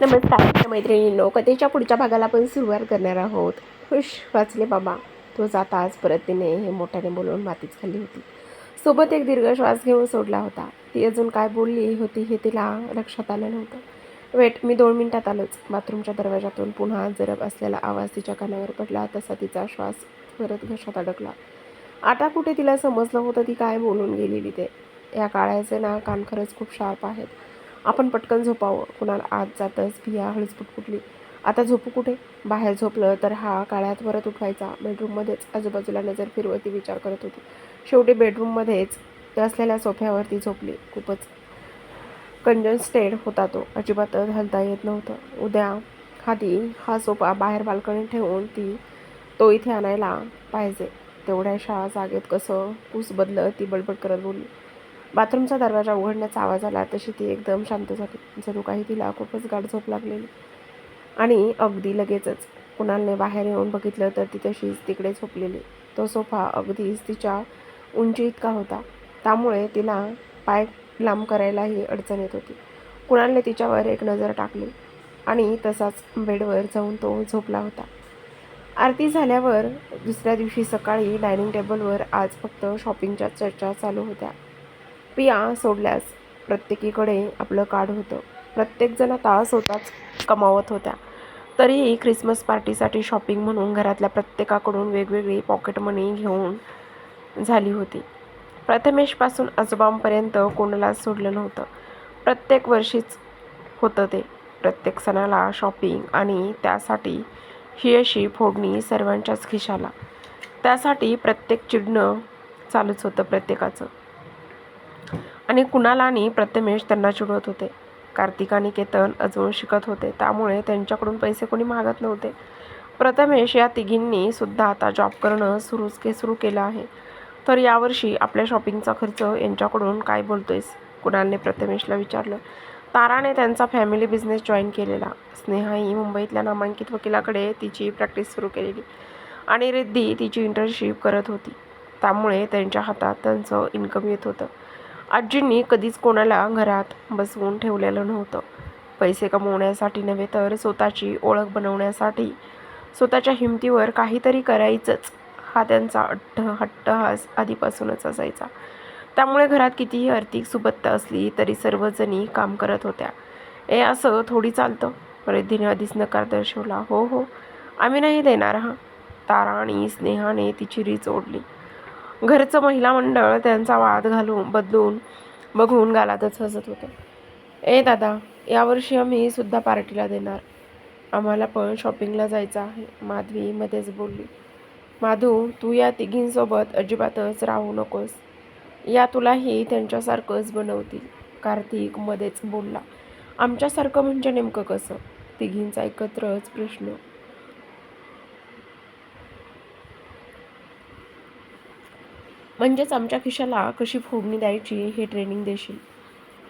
नमस्कार मैत्रिणींनो. कथेच्या पुढच्या भागाला आपण सुरुवात करणार आहोत. खुश वाचले बाबा. तो जाता आज परत तिने हे मोठ्याने बोलवून मातीच खाल्ली होती. सोबत एक दीर्घ श्वास घेऊन सोडला होता. ती अजून काय बोलली होती हे तिला लक्षात आलं नव्हतं. वेट मी दोन मिनिटात आलोच. बाथरूमच्या दरवाजातून पुन्हा जरब असलेला आवाज तिच्या कानावर पडला. तसा तिचा श्वास परत घशात अडकला. आता कुठे तिला समजलं होतं ती काय बोलून गेलेली ते? या काळ्याचे ना कान खरंच खूप शार्प आहेत. आपण पटकन झोपावं. कुणाला आत जातच भिया हळूच पुटपुटली आता झोपू कुठे? बाहेर झोपलं तर हा काळ्यात परत उठवायचा. बेडरूममध्येच आजूबाजूला नजर फिरवती विचार करत होती. शेवटी बेडरूममध्येच असलेल्या सोफ्यावरती झोपली. खूपच कंजन्स्टेड होता तो. अजिबातच हलता येत नव्हतं. उद्या हाती हा सोफा बाहेर बाल्कनीत ठेवून ती तो इथे आणायला पाहिजे. तेवढ्याशा जागेत कसं पूस बदलत ती बडबड करत बोलली. बाथरूमचा दरवाजा उघडण्याचा आवाज आला तशी ती एकदम शांत झाली. जणू काही तिला खूपच गाढ झोप लागलेली. आणि अगदी लगेचच कुणालने बाहेर येऊन बघितलं तर ती तशीच तिकडे झोपलेली. तो सोफा अगदीच तिच्या उंची इतका होता. त्यामुळे तिला पाय लांब करायलाही अडचण येत होती. कुणालने तिच्यावर एक नजर टाकली आणि तसाच बेडवर जाऊन तो झोपला होता. आरती झाल्यावर दुसऱ्या दिवशी सकाळी डायनिंग टेबलवर आज फक्त शॉपिंगच्या चर्चा चालू होत्या. पिया सोडल्यास प्रत्येकीकडे आपलं कार्ड होतं. प्रत्येकजण आता स्वतःच कमावत होत्या. तरीही ख्रिसमस पार्टीसाठी शॉपिंग म्हणून घरातल्या प्रत्येकाकडून वेगवेगळी पॉकेट मनी घेऊन झाली होती. प्रथमेशपासून आजोबांपर्यंत कोणालाच सोडलं नव्हतं. प्रत्येक वर्षीच होतं ते. प्रत्येक सणाला शॉपिंग आणि त्यासाठी ही अशी फोडणी सर्वांच्याच खिशाला. त्यासाठी प्रत्येक चिडणं चालूच होतं प्रत्येकाचं. आणि कुणाला आणि प्रथमेश त्यांना चिडवत होते. कार्तिक आणि केतन अजून शिकत होते. त्यामुळे त्यांच्याकडून पैसे कोणी मागत नव्हते. प्रथमेश या तिघींनी सुद्धा आता जॉब करणं सुरूच के सुरू केलं आहे. तर यावर्षी आपल्या शॉपिंगचा खर्च यांच्याकडून काय बोलतोयस? कुणालने प्रथमेशला विचारलं. ताराने त्यांचा फॅमिली बिझनेस जॉईन केलेला. स्नेहाही मुंबईतल्या नामांकित वकिलाकडे तिची प्रॅक्टिस सुरू केलेली आणि रिद्धी तिची इंटर्नशिप करत होती. त्यामुळे त्यांच्या हातात त्यांचं इन्कम येत होतं. आजींनी कधीच कोणाला घरात बसवून ठेवलेलं नव्हतं. पैसे कमवण्यासाठी नव्हे तर स्वतःची ओळख बनवण्यासाठी. स्वतःच्या हिमतीवर काहीतरी करायचंच. हा त्यांचा अट्ट हट्ट हास आधीपासूनच असायचा. त्यामुळे घरात कितीही आर्थिक सुबत्ता असली तरी सर्वजणी काम करत होत्या. ए असं थोडी चालतं. रिद्धीने आधीच नकार दर्शवला. हो हो. आम्ही नाही देणार हा. तारा आणि स्नेहाने तिची रीच ओढली. घरचं महिला मंडळ त्यांचा वाद घालून बदलून बघून गालातच हसत होतं. ए दादा यावर्षी आम्ही सुद्धा पार्टीला देणार. आम्हाला पण शॉपिंगला जायचं आहे माधवी मध्येच बोलली. माधू तू या तिघींसोबत अजिबातच राहू नकोस. या तुलाही त्यांच्यासारखंच बनवतील कार्तिक मध्येच बोलला. आमच्यासारखं म्हणजे नेमकं कसं? तिघींचा एकत्रच प्रश्न. म्हणजेच आमच्या खिशाला कशी फोडणी द्यायची हे ट्रेनिंग देशील.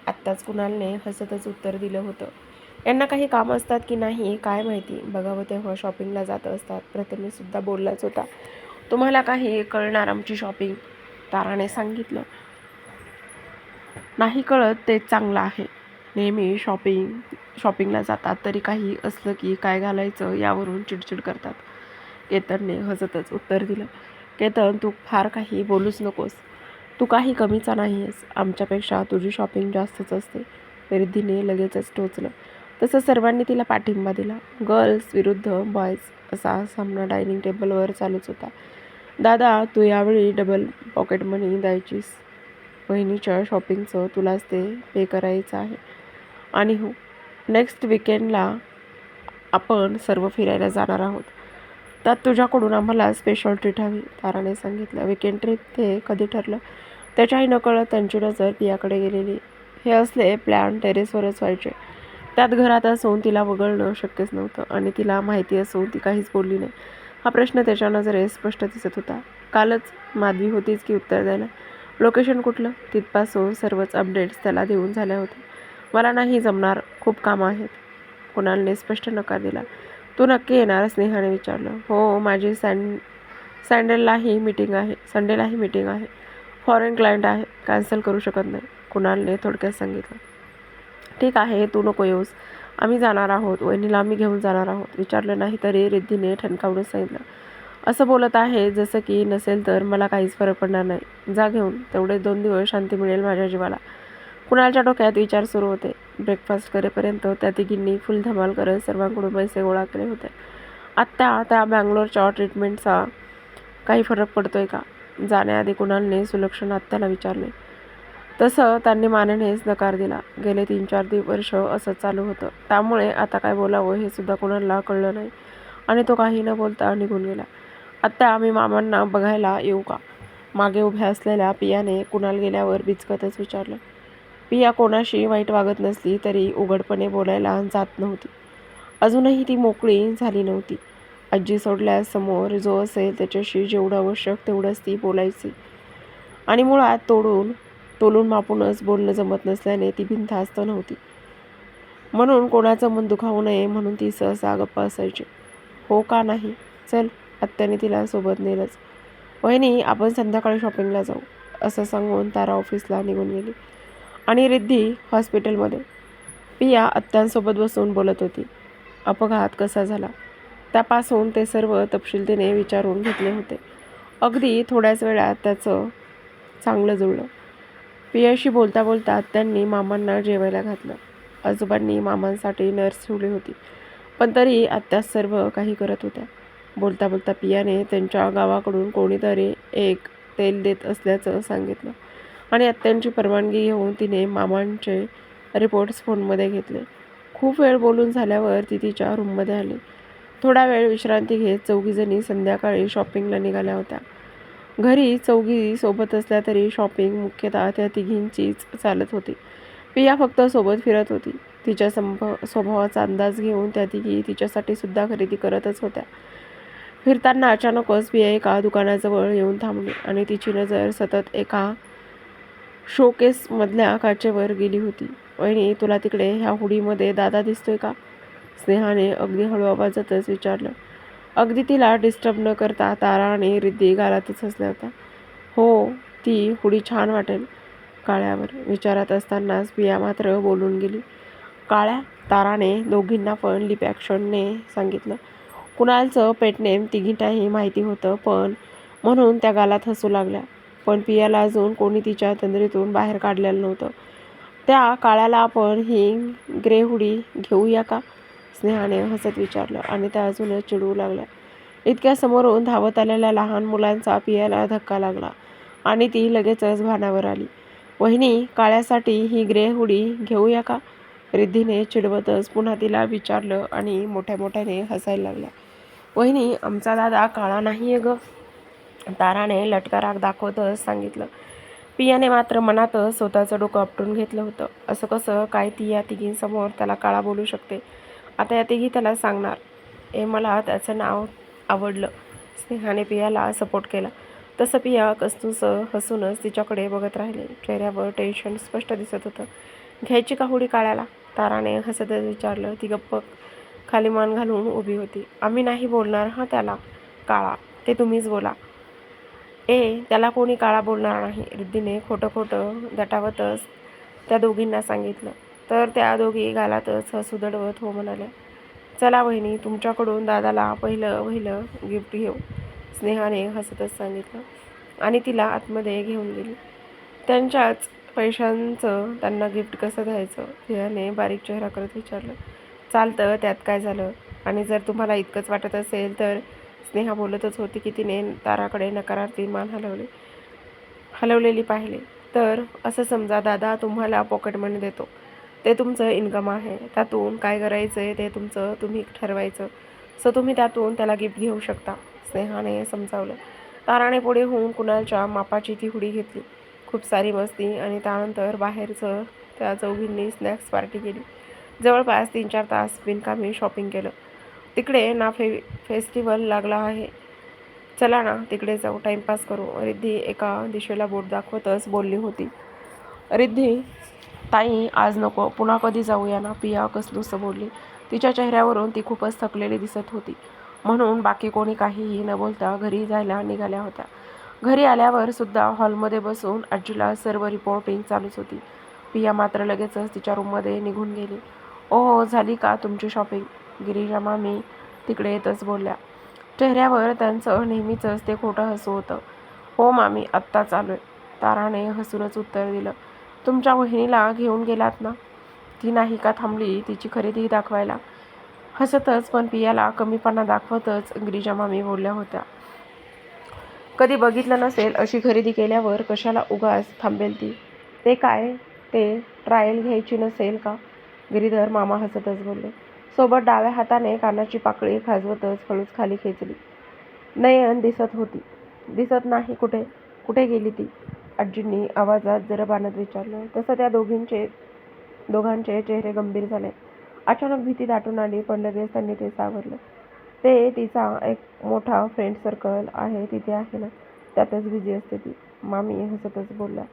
आत्ताच कुणालने हसतच उत्तर दिलं होतं. यांना काही काम असतात की नाही काय माहिती. बघावं तेव्हा शॉपिंगला जात असतात. प्रथमेशसुद्धा बोललाच होता. तुम्हाला काही कळणार आमची शॉपिंग ताराने सांगितलं. नाही कळत ते चांगलं आहे. नेहमी शॉपिंग शॉपिंगला जातात. तरी काही असलं की काय घालायचं यावरून चिडचिड करतात. केतनने हसतच उत्तर दिलं. केतन तू फार काही बोलूच नकोस. तू काही कमीचा नाही आहेस आमच्यापेक्षा तुझी शॉपिंग जास्तच असते. रिद्धीने लगेचच टोचलं. तसं सर्वांनी तिला पाठिंबा दिला. गर्ल्स विरुद्ध बॉयज असा सामना डायनिंग टेबलवर चालूच होता. दादा तू यावेळी डबल पॉकेट मनी द्यायचीस. बहिणीच्या शॉपिंगचं तुलाच ते पे करायचं आहे. आणि हो नेक्स्ट विकेंडला आपण सर्व फिरायला जाणार आहोत. त्यात तुझ्याकडून आम्हाला स्पेशल ट्रीट हवी ताराने सांगितलं. विकेंड ट्रीप ते कधी ठरलं? त्याच्याही नकळत त्यांची नजर पियाकडे गेलेली. हे असले प्लॅन टेरेसवरच व्हायचे. त्यात घरात असून तिला वगळणं शक्यच नव्हतं आणि तिला माहिती असून ती काहीच बोलली नाही. हा प्रश्न त्याच्या नजरेस स्पष्ट दिसत होता. कालच माधवी होतीच की उत्तर द्यायला. लोकेशन कुठलं? तिथपासून सर्वच अपडेट्स त्याला देऊन झाल्या होत्या. मला नाही जमणार. खूप कामं आहेत. कुणालने स्पष्ट नकार दिला. तू नक्की येणार स्नेहाने विचारलं. हो माझी सँड सँडललाही मीटिंग आहे संडेलाही मीटिंग आहे. फॉरेन क्लायंट आहे कॅन्सल करू शकत नाही. कुणालने थोडक्यात सांगितलं. ठीक आहे तू नको येऊस. आम्ही जाणार आहोत वहिनीला आम्ही घेऊन जाणार आहोत. विचारलं नाही तरी रिद्धीने ठणकावून सांगितलं. असं बोलत आहे जसं की नसेल तर मला काहीच फरक पडणार नाही. जा घेऊन तेवढे दोन दिवस शांती मिळेल माझ्या जीवाला. कुणालच्या डोक्यात विचार सुरू होते. ब्रेकफास्ट करेपर्यंत त्या तिघींनी फुल धमाल करत सर्वांकडून पैसे गोळा केले होते. आत्ता त्या बँगलोरच्या ट्रीटमेंटचा काही फरक पडतोय का? जाण्याआधी कुणालने सुलक्षण आत्याला विचारले. तसं त्यांनी मानेनेच नकार दिला. गेले तीन चार दि वर्ष असं चालू होतं. त्यामुळे आता काय बोलावं हे सुद्धा कुणाला कळलं नाही. आणि तो काही न बोलता निघून गेला. आत्ता आम्ही मामांना बघायला येऊ का? मागे उभ्या असलेल्या पियाने कुणाल गेल्यावर बिचकतच विचारलं. पिया कोणाशी वाईट वागत नसली तरी उघडपणे बोलायला जात नव्हती. अजूनही ती मोकळी झाली नव्हती. आजी सोडल्यासमोर जो असेल त्याच्याशी जेवढं आवश्यक तेवढंच ती बोलायची. आणि मुळात तोडून तोलून मापूनच बोलणं जमत नसल्याने ती भिंथास्त नव्हती. म्हणून कोणाचं मन दुखावू नये म्हणून ती सहसा गप्प असायची. हो का नाही? चल आत्याने तिला सोबत नेलंच. वहिनी आपण संध्याकाळी शॉपिंगला जाऊ असं सांगून तारा ऑफिसला निघून गेली. आणि रिद्धी हॉस्पिटलमध्ये. पिया आत्यांसोबत बसून बोलत होती. अपघात कसा झाला? त्यापासून ते सर्व तपशील तिने विचारून घेतले होते. अगदी थोड्याच वेळात त्याचं चांगलं जुळलं. पियाशी बोलता बोलता त्यांनी मामांना जेवायला घातलं. आजोबांनी मामांसाठी नर्स ठेवली होती पण तरी आत्या सर्व काही करत होत्या. बोलता बोलता पियाने त्यांच्या गावाकडून कोणीतरी एक तेल देत असल्याचं सांगितलं. आणि आत्यांची परवानगी घेऊन तिने मामांचे रिपोर्ट्स फोनमध्ये घेतले. खूप वेळ बोलून झाल्यावर ती तिच्या रूममध्ये आली. थोडा वेळ विश्रांती घेत चौघीजणी संध्याकाळी शॉपिंगला निघाल्या होत्या. घरी चौघी सोबत असल्या तरी शॉपिंग मुख्यतः त्या तिघींचीच चालत होती. पिया फक्त सोबत फिरत होती. तिच्या संभ स्वभावाचा अंदाज घेऊन त्या तिघी तिच्यासाठी सुद्धा खरेदी करतच होत्या. फिरताना अचानकच पिया एका दुकानाजवळ येऊन थांबली आणि तिची नजर सतत एका शोकेसमधल्या काचेवर गेली होती. वहिनी तुला तिकडे ह्या हुडीमध्ये दादा दिसतोय का? स्नेहाने अगदी हळू आवाजातच विचारलं. अगदी तिला डिस्टर्ब न करता तारा आणि रिद्धी गालातच हसल्या होत्या. हो ती हुडी छान वाटेल. काळ्यावर विचारात असतानाच बिया मात्र बोलून गेली. काळ्या ताराने दोघींना पण लिपॅक्शनने सांगितलं. कुणालचं पेटनेम तिघींनाही माहिती होतं पण म्हणून त्या गालात हसू लागल्या. पण पियाला अजून कोणी तिच्या तंद्रीतून बाहेर काढलेलं नव्हतं. त्या काळ्याला आपण ही ग्रे हुडी घेऊया का? स्नेहाने हसत विचारलं आणि त्या अजूनच चिडवू लागल्या. इतक्या समोरून धावत आलेल्या लहान मुलांचा पियाला धक्का लागला आणि ती लगेचच भानावर आली. वहिनी काळ्यासाठी ही ग्रे हुडी घेऊया का? रिद्धीने चिडवतच पुन्हा तिला विचारलं आणि मोठ्या मोठ्याने हसायला लागल्या. वहिनी आमचा दादा काळा नाही आहे गं. ताराने लटका राग दाखवतच सांगितलं. पियाने मात्र मनातच स्वतःचं डोकं आपटून घेतलं होतं. असं कसं काय ती या तिघींसमोर त्याला काळा बोलू शकते? आता या तिघी त्याला सांगणार. हे मला त्याचं नाव आवडलं. स्नेहाने पियाला सपोर्ट केला. तसं पिया कस्तूस हसूनच तिच्याकडे बघत राहिले. चेहऱ्यावर टेन्शन स्पष्ट दिसत होतं. घ्यायची का होडी काळ्याला? ताराने हसतच विचारलं. ती गप्प खाली मान घालून उभी होती. आम्ही नाही बोलणार हा त्याला. काळा ते तुम्हीच बोला. ए त्याला कोणी काळा बोलणार नाही. रिद्धीने खोटं खोटं दटावतच त्या दोघींना सांगितलं. तर त्या दोघी गालातच हसू दडवत हो म्हणाल्या चला वहिनी तुमच्याकडून दादाला पहिलं पहिलं गिफ्ट घेऊ. स्नेहाने हसतच सांगितलं आणि तिला आतमध्ये घेऊन गेली. त्यांच्याच पैशांचं त्यांना गिफ्ट कसं द्यायचं स्नेहाने बारीक चेहरा करत विचारलं. चालतं त्यात काय झालं? आणि जर तुम्हाला इतकंच वाटत असेल तर स्नेहा बोलतच होती की तिने ताराकडे नकारार्थी मान हलवले हलवलेली पाहिले. तर असं समजा दादा तुम्हाला पॉकेट मनी देतो. ते तुमचं इन्कम आहे. त्यातून काय करायचं आहे ते तुमचं तुम्ही ठरवायचं. सो तुम्ही त्यातून त्याला गिफ्ट घेऊ शकता स्नेहाने समजावलं. ताराने पुढे होऊन कुणालच्या मापाची ती हुडी घेतली. खूप सारी मस्ती आणि त्यानंतर बाहेरचं त्या चौघींनी स्नॅक्स पार्टी केली. जवळपास तीन चार तास बिनकामी शॉपिंग केलं. तिकडे ना फे फेस्टिवल लागला आहे. चला ना तिकडे जाऊ टाईमपास करू. रिद्धी एका दिशेला बोट दाखवतच बोलली होती. रिद्धी ताई आज नको. पुन्हा कधी जाऊया ना? पिया कसलूसं बोलली. तिच्या चेहऱ्यावरून ती खूपच थकलेली दिसत होती. म्हणून बाकी कोणी काहीही न बोलता घरी जायला निघाल्या होत्या. घरी आल्यावर सुद्धा हॉलमध्ये बसून आजीला सर्व रिपोर्टिंग चालूच होती. पिया मात्र लगेचच तिच्या रूममध्ये निघून गेली. ओ झाली का तुमची शॉपिंग गिरीजा मामी तिकडे येतच बोलल्या. चेहऱ्यावर त्यांचं नेहमीचंच ते खोटं हसू होतं. हो मामी आत्ताच आहे. ताराने हसूनच उत्तर दिलं. तुमच्या वहिनीला घेऊन गेलात ना? ती नाही का थांबली तिची खरेदी दाखवायला? हसतच पण पियाला कमीपणा दाखवतच गिरीजा मामी बोलल्या होत्या. कधी बघितलं नसेल अशी खरेदी केल्यावर कशाला उगाच थांबेल ती? ते काय? ते ट्रायल घ्यायची नसेल का? गिरीधर मामा हसतच बोलले. सोबत डाव्या हाताने कानाची पाकळी खाजवतच हळूच खाली खेचली. नयन दिसत होती. दिसत नाही कुठे कुठे गेली ती? आजींनी आवाजात जरा बाणत विचारलं. तसं त्या दोघींचे दोघांचे चेहरे गंभीर झाले. अचानक भीती दाटून आली पण लगेच त्यांनी ते सावरलं. ते तिचा एक मोठा फ्रेंड सर्कल आहे तिथे आहे ना? त्यातच बिझी असते ती. मामी हसतच बोलल्या.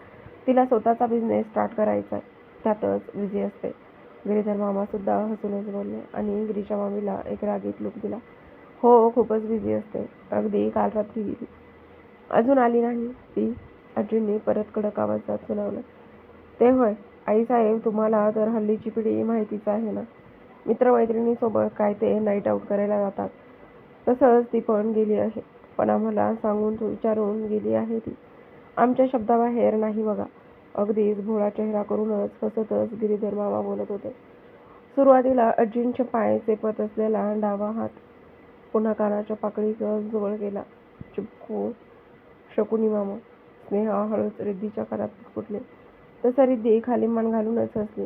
तिला स्वतःचा बिझनेस स्टार्ट करायचा आहे. त्यातच बिझी असते. गिरीधर मामासुद्धा हसूनच बोलले आणि गिरीच्या मामीला एक रागीत लुक दिला. हो खूपच बिझी असते. अगदी काल रात्री गेली अजून आली नाही. ती आजींनी परत कडक आवाजात सुनावलं. ते होय आईसाहेब तुम्हाला तर हल्लीची पिढी माहितीच आहे ना. मित्रमैत्रिणीसोबत काय ते नाईट आऊट करायला जातात. तसंच ती पण गेली आहे. पण आम्हाला सांगून विचारून गेली आहे ती. आमच्या शब्दाबाहेर नाही बघा. अगदीच भोळा चेहरा करूनच हसतच गिरीधर मामा बोलत होते. सुरुवातीला अज्जींच्या पाय चेपत असलेला डावा हात पुन्हा कानाच्या पाकळीसह जवळ गेला. चिपकू शकुनी मामा स्नेहा हळूच रिद्धीच्या कानात फुटले तसा रिद्धी खाली मान घालूनच हसली.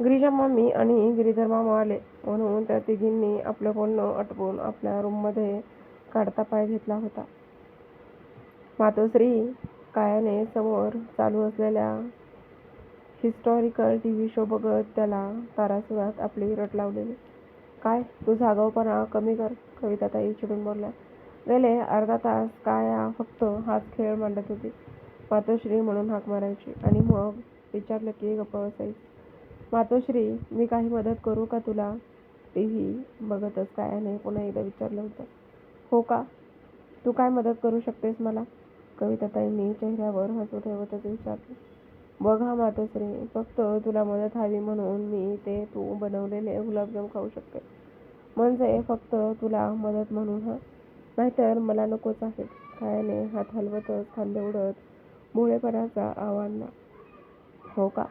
गिरीजा मामी आणि गिरीधर मामा आले म्हणून त्या तिघींनी आपलं बोलणं आटपून आपल्या रूममध्ये काढता पाय घेतला होता. मातोश्री कायाने समोर चालू असलेल्या हिस्टॉरिकल टी व्ही शो बघत त्याला तारासुरात आपली रट लावलेली. काय? तुझा आगाऊपणा कमी कर कविताताई चिडून बोलल्या. गेले अर्धा तास काया फक्त हाच खेळ मांडत होती. मातोश्री म्हणून हाक मारायची आणि मग विचारलं की गप्प बसायची. मातोश्री मी काही मदत करू का तुला? टी व्ही बघतच कायाने पुन्हा एकदा विचारलं होतं. हो का? तू काय मदत करू शकतेस मला? कविताताईंनी चेहऱ्यावर हसू ठेवतच विचारलं बघा मातोश्री फक्त तुला मदत हवी म्हणून मी ते तू बनवलेले गुलाबजाम खाऊ शकते. म्हणजे फक्त तुला मदत म्हणून हा? नाहीतर मला नकोच आहे. खायाने हात हलवतच खांदे उडत मुळेपणाचा आव्हाना हो का?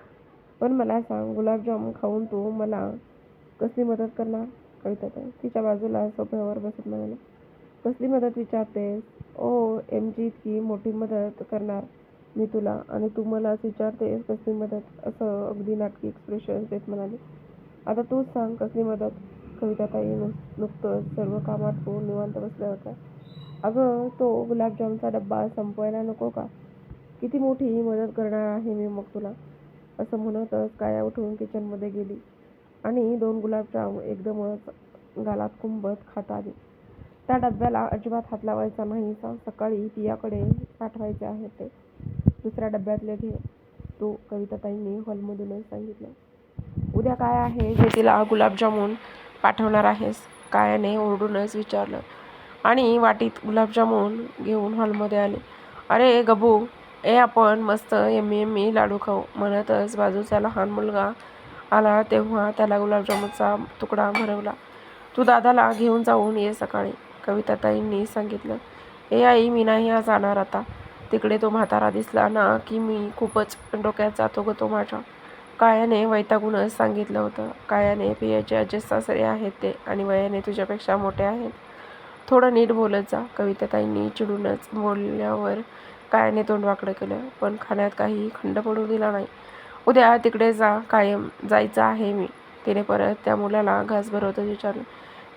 पण मला सांग गुलाबजाम खाऊन तू मला कसली मदत करणार? कविताताई तिच्या बाजूला सोफ्यावर बसत म्हणाले कसली मदत विचारतेस? ओ एम जी इतकी मोठी मदत करणार मी तुला आणि तू मलाच विचारतेस कसली मदत? असं अगदी नाटकी एक्सप्रेशन देत म्हणाले. आता तूच सांग कसली मदत? कविताताई नुस नुकतंच सर्व कामात तो निवांत बसल्या होत्या. अगं तो गुलाबजामचा डब्बा संपवायला नको का? किती मोठी मदत करणार आहे मी मग तुला? असं म्हणतच काया उठून किचनमध्ये गेली आणि दोन गुलाबजाम एकदमच गालात कुंभत खाता आली. त्या डब्याला अजिबात हात लावायचा नाही. सकाळी पियाकडे पाठवायचे आहे ते. दुसऱ्या डब्यातले घे तू कविताताईंनी हॉलमधूनच सांगितलं. उद्या काय आहे जे तिला गुलाबजामून पाठवणार आहेस? कायाने ओरडूनच विचारलं. आणि वाटीत गुलाबजामून घेऊन हॉलमध्ये आले. अरे गबू ए आपण मस्त यम्मी यम्मी लाडू खाऊ. म्हणतच बाजूचा लहान मुलगा आला तेव्हा त्याला गुलाबजामुनचा तुकडा भरवला. तू दादाला घेऊन जाऊन ये सकाळी. कविताताईंनी सांगितलं ए आई मी नाही आज जाणार आता. तिकडे तो म्हातारा दिसला ना की मी खूपच डोक्यात जातो ग तो माझ्या. कायाने वैतागूनच सांगितलं होतं. कायाने पियाचे अजेस सासरे आहेत ते आणि वयाने तुझ्यापेक्षा मोठे आहेत. थोडं नीट बोलत जा. कविताताईंनी चिडूनच बोलल्यावर कायाने तोंड वाकडं केलं पण खाण्यात काही खंड पडू दिला नाही. उद्या तिकडे जा कायम जायचं आहे मी. तिने परत त्या मुलाला घास भरवतच विचारलं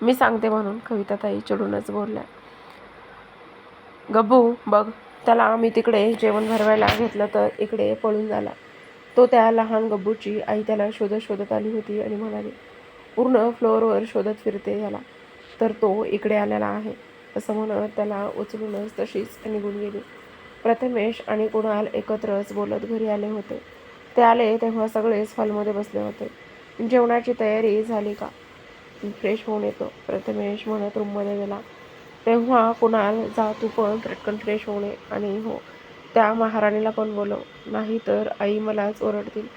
मी सांगते म्हणून कविताताई चिडूनच बोलल्या. गब्बू बघ त्याला आम्ही तिकडे जेवण भरवायला घेतलं तर इकडे पळून झाला. तो त्या लहान गब्बूची आई त्याला शोधत शोधत आली होती आणि म्हणाली पूर्ण फ्लोअरवर शोधत फिरते याला तर तो इकडे आलेला आहे. असं म्हणत त्याला उचलूनच तशीच निघून गेली. प्रथमेश आणि कुणाल एकत्रच बोलत घरी आले होते. ते आले तेव्हा सगळेच हॉलमध्ये बसले होते. जेवणाची तयारी झाली का? फ्रेश होऊन येतो. प्रथमेश म्हणत रूममध्ये गेला. तेव्हा कुणाल जा तू पण पटकन फ्रेश होणे आणि हो त्या महाराणीला पण बोलव. नाही तर आई मलाच ओरडतील.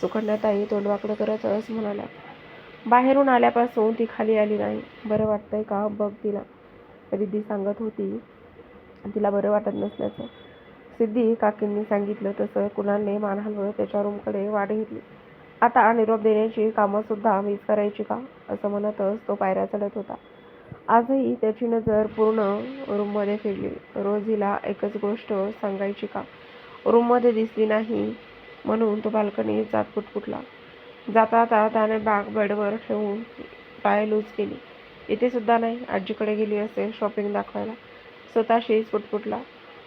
सुकन्याताई तोंड वाकडं करतच म्हणाल्या. बाहेरून आल्यापासून ती खाली आली नाही. बरं वाटतंय का? बघ तिला. रिद्धी सांगत होती. तिला बरं वाटत नसल्याचं. सिद्धी काकींनी सांगितलं तसं कुणालने मान हलवत त्याच्या रूमकडे वाट घेतली. आता निरोप देण्याची कामंसुद्धा मीच करायची का? असं म्हणतच तो पायऱ्या चढत होता. आजही त्याची नजर पूर्ण रूममध्ये फिरली. रोज हिला एकच गोष्ट सांगायची का? रूममध्ये दिसली नाही म्हणून तो बाल्कनीत जात पुटपुटला. जाता जाता त्याने बॅग बेडवर ठेवून पाय लूज केली. इथे सुद्धा नाही आजीकडे गेली असेल शॉपिंग दाखवायला. स्वतःशीच पुटपुटला.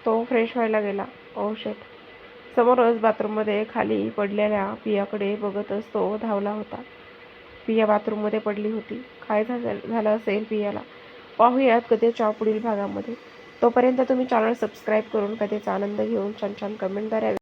तो फ्रेश व्हायला गेला. ओ शेट समोरच बाथरूममध्ये खाली पडलेल्या पियाकडे बघतच तो धावला होता. पिया बाथरूममध्ये पडली होती. काय झालं झालं असेल पियाला? पाहूयात कथेच्या पुढील भागामध्ये. तोपर्यंत तुम्ही चॅनल सबस्क्राईब करून कथेचा आनंद घेऊन छान छान कमेंटद्वारे